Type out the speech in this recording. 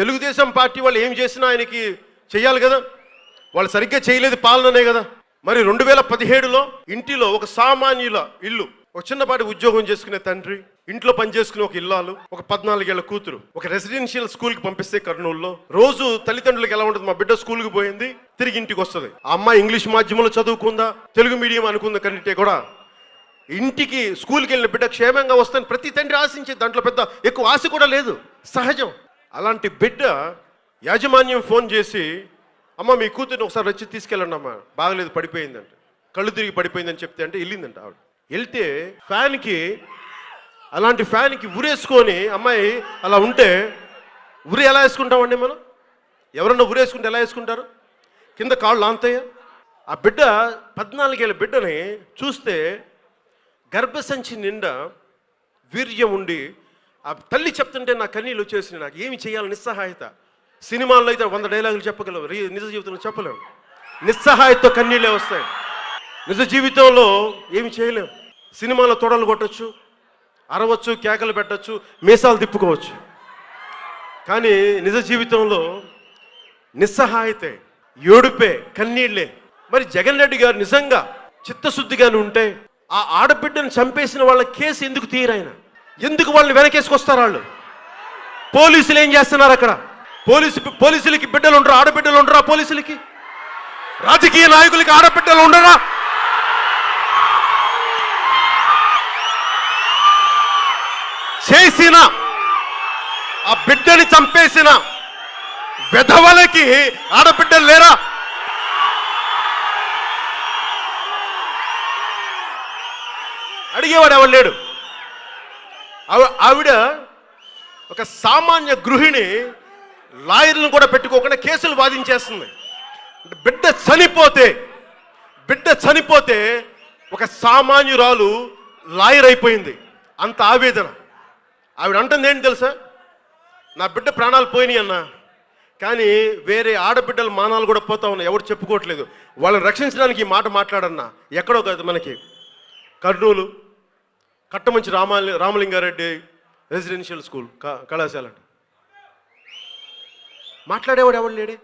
Telugu Desam party వాళ్ళు ఏం చేసినా ఆయనకి చేయాలి కదా? వాళ్ళు సరిగ్గా చేయలేదు పాలననే కదా? మరి రెండు వేల పదిహేడులో ఇంటిలో ఒక సామాన్యుల ఇల్లు ఒక చిన్నపాటి ఉద్యోగం చేసుకునే తండ్రి ఇంట్లో పని చేసుకునే ఒక ఇల్లాలు ఒక పద్నాలుగేళ్ళ కూతురు ఒక రెసిడెన్షియల్ స్కూల్కి పంపిస్తే కర్నూలులో రోజు తల్లిదండ్రులకు ఎలా ఉంటుంది? మా బిడ్డ స్కూల్కి పోయింది తిరిగి ఇంటికి వస్తుంది. ఆ అమ్మాయి ఇంగ్లీష్ మాధ్యమంలో చదువుకుందా తెలుగు మీడియం అనుకుందా కంటే కూడా ఇంటికి స్కూల్కి వెళ్ళిన బిడ్డ క్షేమంగా వస్తాను ప్రతి తండ్రి ఆశించే దాంట్లో పెద్ద ఎక్కువ ఆశ కూడా లేదు. సహజం. అలాంటి బిడ్డ యాజమాన్యం ఫోన్ చేసి అమ్మ మీ కూతుర్ని ఒకసారి వచ్చి తీసుకెళ్ళండి అమ్మ బాగలేదు పడిపోయిందంట. కళ్ళు తిరిగి పడిపోయిందని చెప్తే అంటే వెళ్ళిందంట ఆవిడ. వెళ్తే ఫ్యాన్కి అలాంటి ఫ్యాన్కి ఉరేసుకొని అమ్మాయి అలా ఉంటే ఉరి ఎలా వేసుకుంటామండి మనం? ఎవరన్నా ఉరేసుకుంటే ఎలా వేసుకుంటారు? కింద కాళ్ళు ఆంతయ్య ఆ బిడ్డ పద్నాలుగేళ్ళ బిడ్డని చూస్తే గర్భసంచి నిండా వీర్యం ఉండి ఆ తల్లి చెప్తుంటే నా కన్నీళ్ళు వచ్చేసినాయి నాకు. ఏమి చేయాలి? నిస్సహాయత. సినిమాల్లో అయితే వంద డైలాగులు చెప్పగలవు. నిజ జీవితంలో చెప్పలేము నిస్సహాయతతో కన్నీళ్ళే వస్తాయి. నిజ జీవితంలో ఏమి చేయలేము సినిమాలో తొడలు కొట్టచ్చు అరవచ్చు కేకలు పెట్టచ్చు మీసాలు తిప్పుకోవచ్చు. కానీ నిజ జీవితంలో నిస్సహాయతే ఏడుపే కన్నీళ్ళే మరి జగన్ రెడ్డి గారు నిజంగా చిత్తశుద్ధిగానే ఉంటే ఆ ఆడబిడ్డను చంపేసిన వాళ్ళ కేసు ఎందుకు తీయరాయన ఎందుకు వాళ్ళని వెనకేసుకొస్తారు వాళ్ళు? పోలీసులు ఏం చేస్తున్నారు అక్కడ? పోలీసు పోలీసులకి బిడ్డలు ఉండరు? ఆడబిడ్డలు ఉండరా పోలీసులకి? రాజకీయ నాయకులకి ఆడబిడ్డలు ఉండరా? చేసిన ఆ బిడ్డని చంపేసిన విధవలకి ఆడబిడ్డలు లేరా? అడిగేవాడు ఎవరు లేడు? ఆవిడ ఒక సామాన్య గృహిణి లాయర్లను కూడా పెట్టుకోకుండా కేసులు వాదించేస్తుంది. బిడ్డ చనిపోతే బిడ్డ చనిపోతే ఒక సామాన్యురాలు లాయర్ అయిపోయింది. అంత ఆవేదన. ఆవిడ అంటుంది ఏంటి తెలుసా? నా బిడ్డ ప్రాణాలు పోయినాయి అన్న కానీ వేరే ఆడబిడ్డల మానాలు కూడా పోతా ఉన్నాయి. ఎవరు చెప్పుకోవట్లేదు. వాళ్ళని రక్షించడానికి ఈ మాట మాట్లాడన్నా. ఎక్కడో కాదు మనకి. కర్నూలు కట్టమంచి రామ రామలింగారెడ్డి రెసిడెన్షియల్ స్కూల్ కళాశాల మాట్లాడేవాడు ఎవడు లేడే?